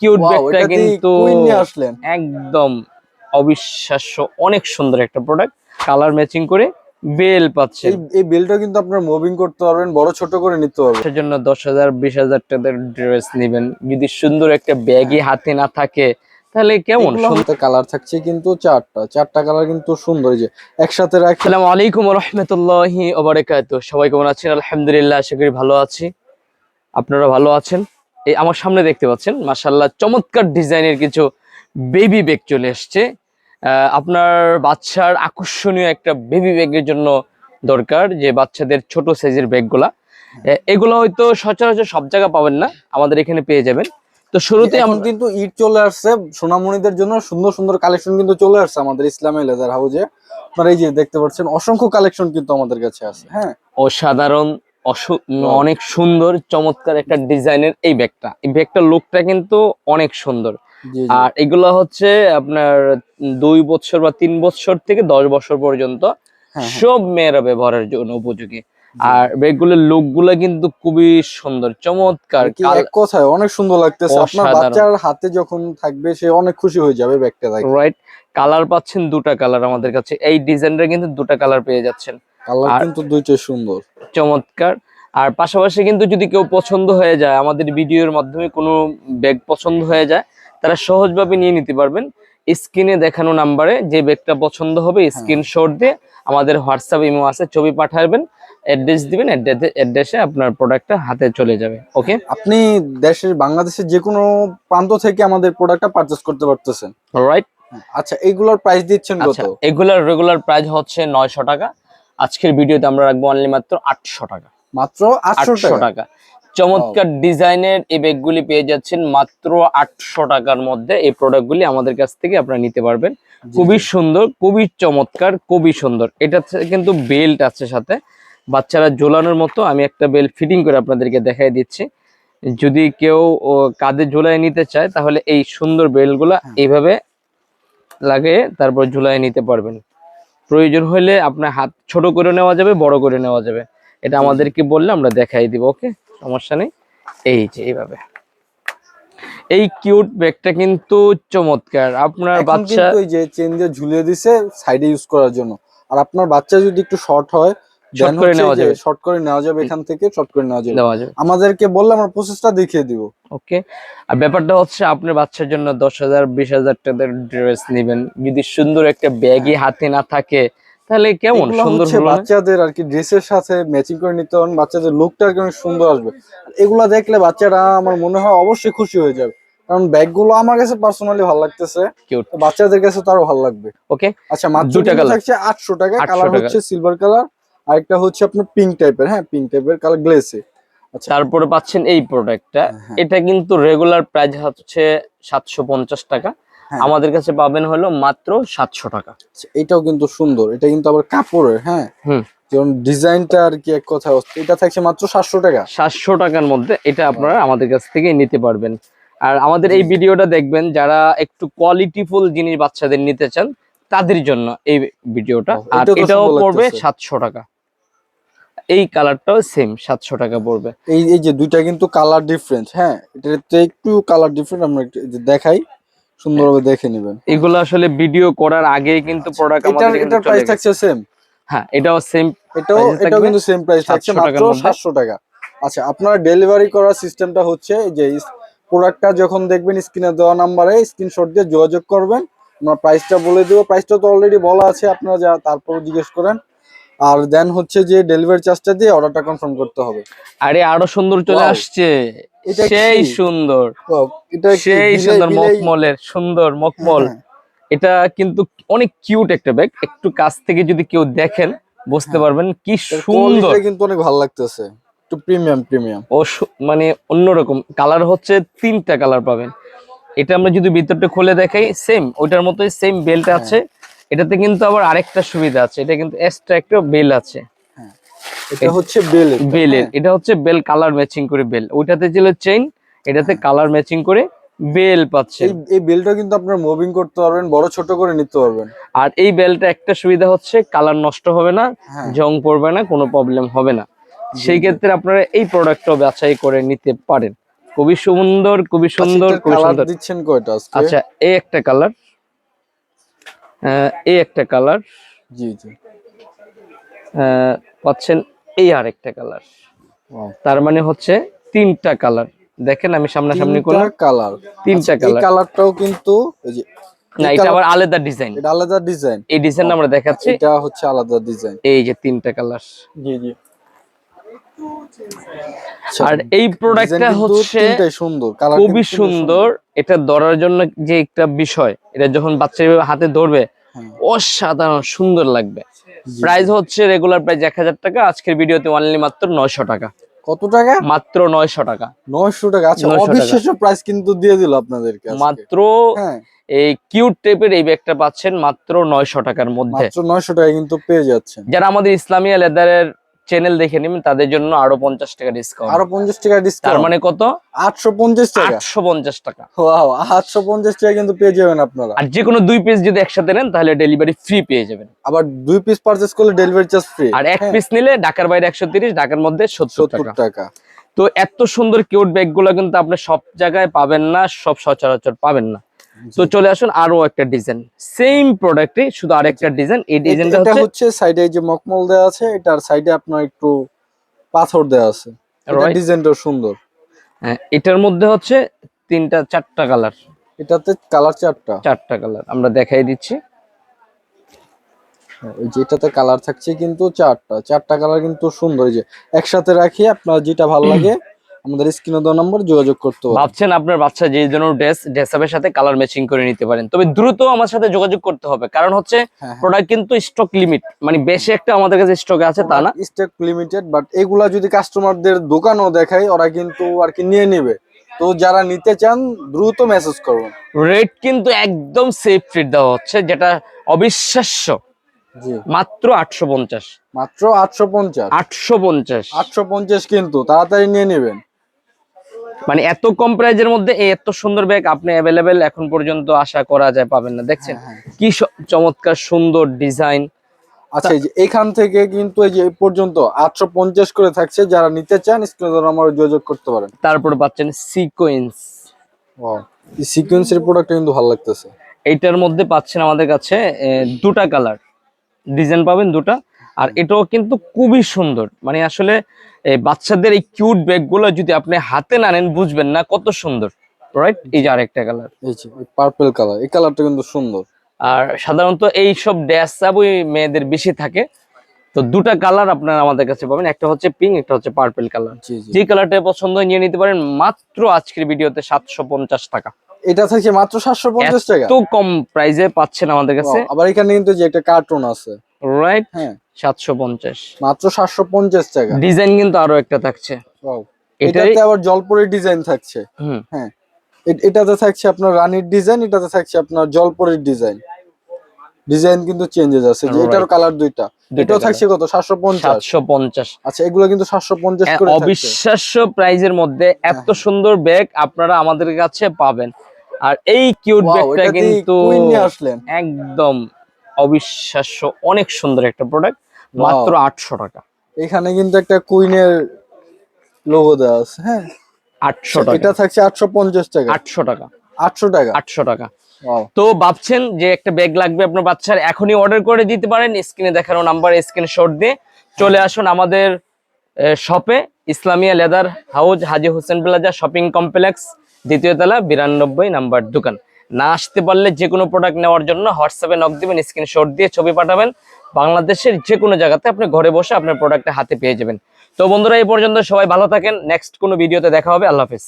Cute ব্যাগটা কিন্তু আসলেন। একদম অবিশ্বাস্য অনেক সুন্দর একটা প্রোডাক্ট কালার ম্যাচিং করে বেল পাচ্ছে এই বেলটা কিন্তু আপনার মুভিং করতে পারবেন বড় ছোট করে নিতে পারবেন সেটার জন্য দশ হাজার বিশ হাজার টাকার ড্রেস নেবেন। যদি সুন্দর একটা ব্যাগই হাতে না থাকে তাহলে কেমন? সুন্দর কালার থাকছে কিন্তু চারটা। চারটা কালার কিন্তু সুন্দর যে একসাথে রাখি। আসসালামু আলাইকুম রহমতুল্লাহি ওবারাকাতু সবাই কেমন আছেন? আলহামদুলিল্লাহ আশা করি ভালো আছি। আপনারা ভালো আছেন? এই আমার সামনে দেখতে পাচ্ছেন মাশাল্লাহ চমৎকার ডিজাইনের কিছু বেবি ব্যাগ চলে এসছে। আপনার বাচ্চার আকর্ষণীয় একটা বেবি ব্যাগের জন্য দরকার যে বাচ্চাদের ছোট সাইজের ব্যাগগুলা এগুলো হয়তো সচরাচর সব জায়গা পাবেন না আমাদের এখানে পেয়ে যাবেন। তো শুরুতে এখন আমরা কিন্তু ঈদ চলে আসছে সোনামণিদের জন্য সুন্দর সুন্দর কালেকশন কিন্তু চলে আসছে আমাদের ইসলামী লেদার হাউজে আপনারা এই যে দেখতে পাচ্ছেন অসংখ্য কালেকশন কিন্তু আমাদের কাছে আছে হ্যাঁ। অসাধারণ অসু- অনেক সুন্দর চমৎকার একটা ডিজাইনের এই ব্যাগটা। এই ব্যাগটার লুকটা কিন্তু অনেক সুন্দর। আর এগুলো হচ্ছে আপনার দুই বছর বা তিন বছর থেকে দশ বছর পর্যন্ত হ্যাঁ, হ্যাঁ। সব মেয়েরা ব্যবহারের জন্য উপযোগী। আর ব্যাগগুলোর লুকগুলা কিন্তু খুবই সুন্দর চমৎকার। কথায় অনেক সুন্দর লাগতেছে। আপনার। বাচ্চার হাতে যখন থাকবে সে অনেক খুশি হয়ে যাবে ব্যাগটা রাইট কালার পাচ্ছেন দুটা কালার আমাদের কাছে। এই ডিজাইনটা কিন্তু দুটা কালার পেয়ে যাচ্ছেন। কালার কিন্তু দুইটাই সুন্দর। চমৎকার। আর পাশাপাশি কিন্তু যদি কেউ পছন্দ হয়ে যায় আমাদের ভিডিওর মাধ্যমে কোনো ব্যাগ পছন্দ হয়ে যায় তারা সহজভাবে নিয়ে নিতে পারবেন। স্ক্রিনে দেখানো নাম্বারে যে ব্যাগটা পছন্দ হবে স্ক্রিনশট দিয়ে আমাদের হোয়াটসঅ্যাপ ইমো আছে ছবি পাঠাবেন অ্যাড্রেস দিবেন অ্যাড্রেসে আপনার প্রোডাক্টটা হাতে চলে যাবে। ওকে? আপনি দেশের বাংলাদেশের যে কোনো প্রান্ত থেকে আমাদের প্রোডাক্টটা পারচেস করতে পারতেছেন। রাইট আচ্ছা এইগুলোর প্রাইস দিচ্ছেন কত? আচ্ছা রেগুলার প্রাইস হচ্ছে নয়শো টাকা। আজকের ভিডিওতে আমরা রাখব অনলি মাত্র আটশো টাকা। মাত্র আটশো টাকা? চমৎকার ডিজাইনের এই ব্যাগগুলি পেয়ে যাচ্ছেন মাত্র আটশো টাকার মধ্যে। এই প্রোডাক্টগুলি আমাদের কাছ থেকে আপনারা নিতে পারবেন। খুবই সুন্দর খুবই চমৎকার খুবই সুন্দর। এটা কিন্তু বেল্ট আছে সাথে। বাচ্চারা ঝোলানোর মতো আমি একটা বেল্ট ফিটিং করে আপনাদেরকে দেখাই দিচ্ছি। যদি কেউ কাঁধে ঝুলাই নিতে চায় তাহলে এই সুন্দর বেল্টগুলা হ্যাঁ। এইভাবে লাগিয়ে তারপর ঝুলাই নিতে পারবেন। প্রয়োজন হলে আপনার হাত ছোট করে নেওয়া যাবে বড় করে নেওয়া যাবে। এটা আমাদেরকে বললে আমরা দেখাই দিব ওকে? সমস্যা নেই। এই যে এইভাবে। এই কিউট ব্যাগটা কিন্তু চমৎকার। আপনার বাচ্চা ওই যে চেন দিয়ে ঝুলিয়ে দিছে সাইডে ইউজ করার জন্য। আর আপনার বাচ্চা যদি একটু শর্ট হয় Short করে নেওয়া যাবে। শর্ট করে নেওয়া যাবে এখান থেকে শর্ট করে নেওয়া যাবে। আমাদেরকে বললে আমরা প্রসেসটা দেখিয়ে দিব। ওকে আর ব্যাপারটা হচ্ছে আপনার বাচ্চার জন্য দশ হাজার বিশ হাজার টাকার ড্রেস নেবেন। যদি সুন্দর একটা ব্যাগই হাতে না থাকে তাহলে কেমন? সুন্দর? বাচ্চাদের আর কি ড্রেসের সাথে ম্যাচিং করে নিতে পারেন বাচ্চাদের লুকটা আর কি অনেক সুন্দর আসবে। এগুলা দেখলে বাচ্চারা আমার মনে হয় অবশ্যই খুশি হয়ে যাবে। কারণ ব্যাগগুলো আমার কাছে পার্সোনালি ভালো লাগতেছে. বাচ্চাদের কাছে তো আরও ভালো লাগবে। ওকে আচ্ছা মাত্র দুইটা কিন্তু থাকছে আটশো টাকা। কালার হচ্ছে সিলভার কালার আরেকটা হচ্ছে আপনার পিঙ্ক টাইপের হ্যাঁ পিঙ্ক টাইপের কালার গ্লেসে আচ্ছা। তারপরে পাচ্ছেন এই প্রোডাক্টটা হ্যাঁ। এটা কিন্তু রেগুলার প্রাইস হচ্ছে সাতশো পঞ্চাশ টাকা। হ্যাঁ। আমাদের কাছে পাবেন হলো মাত্র সাতশো টাকা। আচ্ছা, এটাও কিন্তু সুন্দর। এটা কিন্তু আবার কাপড়ের হ্যাঁ। যেমন ডিজাইনটা আর কি এক কথা এটা থাকছে মাত্র সাতশো টাকা। সাতশো টাকার মধ্যে এটা আপনারা আমাদের কাছ থেকে নিতে পারবেন। আর আমাদের এই ভিডিওটা দেখবেন যারা একটু কোয়ালিটিফুল জিনিস বাচ্চাদের নিতে চান তাদের জন্য এই ভিডিওটা। আর এটাও পড়বে। সাতশো টাকা। এই কালারটাও সেম সাতশো টাকা পড়বে। এই এই যে দুইটা কিন্তু কালার ডিফারেন্ট হ্যাঁ? এটাতে একটু কালার ডিফারেন্ট আমরা দেখাই সুন্দরভাবে দেখে নেবেন। এগুলো আসলে ভিডিও করার আগেই কিন্তু প্রোডাক্ট এটার আমাদের এটার প্রাইস থাকছে সেম হ্যাঁ এটাও সেম এটাও এটাও কিন্তু সেম প্রাইস থাকছে 700 মাত্র টাকার মধ্যে। সাতশো টাকা। আচ্ছা আপনার ডেলিভারি করার সিস্টেমটা হচ্ছে এই যে প্রোডাক্টটা যখন দেখবেন স্ক্রিনে দেওয়া নাম্বারে স্ক্রিনশট দিয়ে যোগাযোগ করবেন। আমরা প্রাইসটা বলে দেবো। প্রাইসটা তো অলরেডি বলা আছে আপনারা যা তারপর জিজ্ঞেস করেন। আর দেন হচ্ছে যে ডেলিভারি চার্জটা দিয়ে অর্ডারটা কনফার্ম করতে হবে। আরে আরও সুন্দর চলে আসছে। সেই সুন্দর। এটা সেই সুন্দর মকমলের সুন্দর মকমল হ্যাঁ, এটা কিন্তু অনেক কিউট একটা ব্যাগ একটু কাছ থেকে যদি কেউ দেখেন বুঝতে হ্যাঁ। পারবেন কি সুন্দর। কিন্তু অনেক ভালো লাগতেছে। একটু প্রিমিয়াম প্রিমিয়াম ও মানে অন্যরকম। কালার হচ্ছে তিনটা কালার পাবেন। এটা আমরা যদি ভিতরটা খুলে দেখাই সেম ওইটার মতোই সেম বেল্ট হ্যাঁ। আছে। এটাতে কিন্তু আবার আরেকটা সুবিধা আছে এটা কিন্তু এক্সট্রা একটা বেল আছে এটা হচ্ছে বেল বেলের এটা হচ্ছে বেল কালার ম্যাচিং করে বেল ওইটাতে ছিল চেইন এটাতে কালার ম্যাচিং করে বেল পাচ্ছে এই বেলটা কিন্তু আপনারা মুভিং করতে পারবেন বড় ছোট করে নিতে পারবেন। আর এই বেলটা একটা সুবিধা হচ্ছে কালার নষ্ট হবে না হ্যাঁ। জং পড়বে না কোনো প্রবলেম হবে না। সেই ক্ষেত্রে আপনারা এই প্রোডাক্টটাও বাছাই করে নিতে পারেন। খুবই সুন্দর খুবই সুন্দর খুবই সুন্দর। দিচ্ছেন কয়টা আজকে? আচ্ছা এই একটা কালার এই একটা কালার জি জি। পাচ্ছেন এই আরেকটা কালার তার মানে হচ্ছে তিনটা কালার দেখেন আমি সামনাসামনি করলাম। তিনটা কালার তিনটা এই কালার কালারটাও কিন্তু এই যে না এটা আবার আলাদা ডিজাইন এটা আলাদা ডিজাইন এই ডিজাইন আমরা দেখাচ্ছি। এটা হচ্ছে আলাদা ডিজাইন এই যে তিনটা কালার জি জি। আর এই প্রোডাক্টটা হচ্ছে সুন্দর খুবই সুন্দর। এটা ধরার জন্য যে একটা বিষয় এটা যখন বাচ্চা হাতে ধরবে হ্যাঁ। অসাধারণ সুন্দর লাগবে। প্রাইস হচ্ছে রেগুলার প্রাইস এক হাজার টাকা আজকের ভিডিওতে অনলি মাত্র নয়শো টাকা। কত টাকা? মাত্র নয়শো টাকা। নয়শো টাকা। আচ্ছা 900 অবিশ্বাস্য প্রাইস কিন্তু দিয়ে দিল আপনাদেরকে মাত্র হ্যাঁ। এই কিউট টাইপের এই ব্যাগটা পাচ্ছেন মাত্র নয়শো টাকার মধ্যে। মাত্র নয়শো টাকা কিন্তু পেয়ে যাচ্ছেন। যারা আমাদের ইসলামিয়া লেদারের চ্যানেল দেখে নেবেন তাদের জন্য আরও পঞ্চাশ টাকা ডিসকাউন্ট আরও পঞ্চাশ টাকা ডিসকাউন্ট মানে কত? আটশো পঞ্চাশ টাকা। আটশো পঞ্চাশ টাকা। আটশো পঞ্চাশ টাকা কিন্তু পেয়ে যাবেন আপনারা। আর যে কোনো দুই পিস যদি একসাথে নেন তাহলে ডেলিভারি ফ্রি পেয়ে যাবেন। আবার দুই পিস পারচেস করলে ডেলিভারি চার্জ ফ্রি আর এক পিস নিলে ঢাকার বাইরে একশো তিরিশ ঢাকার মধ্যে সত্তর টাকা। তো এত সুন্দর কিউট ব্যাগগুলো কিন্তু আপনি সব জায়গায় পাবেন না সব সচরাচর পাবেন না। তো চলে আসুন আরও একটা ডিজাইন। সেম প্রোডাক্টে শুধু আর একটা ডিজাইন। এই ডিজাইনটা এটা হচ্ছে সাইডে যে মকমল দেওয়া আছে এটার সাইডে আপনার একটু পাথর দেওয়া আছে। Right. ডিজাইনটা সুন্দর। হ্যাঁ, এটার মধ্যে হচ্ছে তিনটা চারটা কালার। এটাতে কালার চারটা। চারটা কালার আমরা দেখাই দিচ্ছি। যেটাতে কালার থাকছে কিন্তু চারটা। চারটা কালার কিন্তু সুন্দর এই যে একসাথে রাখি আপনার যেটা ভালো লাগে আমাদের স্ক্রিনে দেওয়া নম্বর যোগাযোগ করতে হবে ভাবছেন আপনার বাচ্চা যে জন্য ড্রেস ড্রেস আপের সাথে কালার ম্যাচিং করে নিতে পারেন। তবে দ্রুত আমার সাথে যোগাযোগ করতে হবে। কারণ হচ্ছে হ্যাঁ, প্রোডাক্ট কিন্তু স্টক লিমিট মানে বেশি একটা আমাদের কাছে স্টকে আছে তা না। স্টক লিমিটেড বাট এগুলা যদি কাস্টমারদের দোকানও দেখাই ওরা কিন্তু আর কি নিয়ে নেবে। তো যারা নিতে চান দ্রুত মেসেজ করুন। রেট কিন্তু একদম সেফ রেট দেওয়া হচ্ছে যেটা অবিশ্বাস্য। মাত্র আটশো পঞ্চাশ। মাত্র আটশো পঞ্চাশ। আটশো পঞ্চাশ। আটশো পঞ্চাশ কিন্তু তাড়াতাড়ি নিয়ে নেবেন। মানে এত কম প্রাইজের মধ্যে এত সুন্দর ব্যাগ আপনি অ্যাভেলেবেল এখন পর্যন্ত আশা করা যায় পাবেন না। দেখছেন? হ্যাঁ, কি চমৎকার সুন্দর ডিজাইন আচ্ছা এই যে এখান থেকে কিন্তু এই যে পর্যন্ত আটশো পঞ্চাশ করে থাকছে। যারা নিতে চান স্ক্রিনে আমার যোগাযোগ করতে পারেন। তারপর পাচ্ছেন সিকোয়েন্স এই সিকোয়েন্সের প্রোডাক্টটা কিন্তু ভালো লাগতেছে। এইটার মধ্যে পাচ্ছেন আমাদের কাছে দুটা কালার ডিজাইন পাবেন দুটা আর এটাও কিন্তু খুবই সুন্দর। মানে আসলে বাচ্চাদের এই কিউট ব্যাগগুলো যদি আপনি হাতে না নেন বুঝবেন না কত সুন্দর। রাইট এই যে আরেকটা কালার এই যে পার্পল কালার এই কালারটা কিন্তু সুন্দর। আর সাধারণত এই সব ড্যাশ ওই মেয়েদের বেশি থাকে। তো দুটা কালার আপনারা আমাদের কাছে পাবেন একটা হচ্ছে পিঙ্ক একটা হচ্ছে পার্পল কালার যে কালারটা পছন্দ হয় নিয়ে নিতে পারেন মাত্র আজকের ভিডিওতে সাতশো পঞ্চাশ টাকা। এটা থাকছে মাত্র সাতশো পঞ্চাশ টাকা? এত কম প্রাইসে পাচ্ছেন আমাদের কাছে। আবার এখানে কিন্তু যে একটা কার্টুন আছে। রাইট হ্যাঁ। সাতশো পঞ্চাশ। মাত্র সাতশো পঞ্চাশ টাকা। ডিজাইন কিন্তু আরও একটা থাকছে। এটাই এটাতে আবার জলপরের ডিজাইন থাকছে। হুম। হ্যাঁ। এটাতে থাকছে আপনার রানীর ডিজাইন এটাতে থাকছে আপনার জলপরের ডিজাইন ডিজাইন কিন্তু চেঞ্জেস আছে যে Right. এটার কালার দুইটা। এটাও থাকছে কত? সাতশো পঞ্চাশ। সাতশো পঞ্চাশ। আচ্ছা এগুলো কিন্তু সাতশো পঞ্চাশ করে অবিশ্বাস্য প্রাইজের মধ্যে এত হ্যাঁ। সুন্দর ব্যাগ আপনারা আমাদের কাছে পাবেন। আর এই কিউট ব্যাগটা কিন্তু আসলেন। একদম। অবিশ্বাস্য অনেক সুন্দর একটা প্রোডাক্ট. মাত্র আটশো টাকা। এখানে কিন্তু একটা কুইনের লোগো দেওয়া আছে হ্যাঁ? আটশো এটা টাকা থাকছে আটশো পঞ্চাশ টাকা। আটশো টাকা। আটশো টাকা? আটশো টাকা। তো ভাবছেন যে একটা ব্যাগ লাগবে আপনার বাচ্চার এখনই অর্ডার করে দিতে পারেন স্ক্রিনে দেখানো নাম্বার স্ক্রিনে শট দিয়ে। চলে আসুন আমাদের শপে Islamia leather house Haji Hossain plaza shopping complex দ্বিতীয় তলা বিরানব্বই নাম্বার দোকান। না আসতে পারলে যে কোনো প্রোডাক্ট নেওয়ার জন্য হোয়াটসঅ্যাপে নক দিবেন স্ক্রিনশট দিয়ে ছবি পাঠাবেন। বাংলাদেশের যে কোনো জায়গাতে আপনি ঘরে বসে আপনার প্রোডাক্টটা হাতে পেয়ে যাবেন। তো বন্ধুরা, এই পর্যন্ত সবাই ভালো থাকেন। নেক্সট কোনো ভিডিওতে দেখা হবে। আল্লাহ হাফিজ.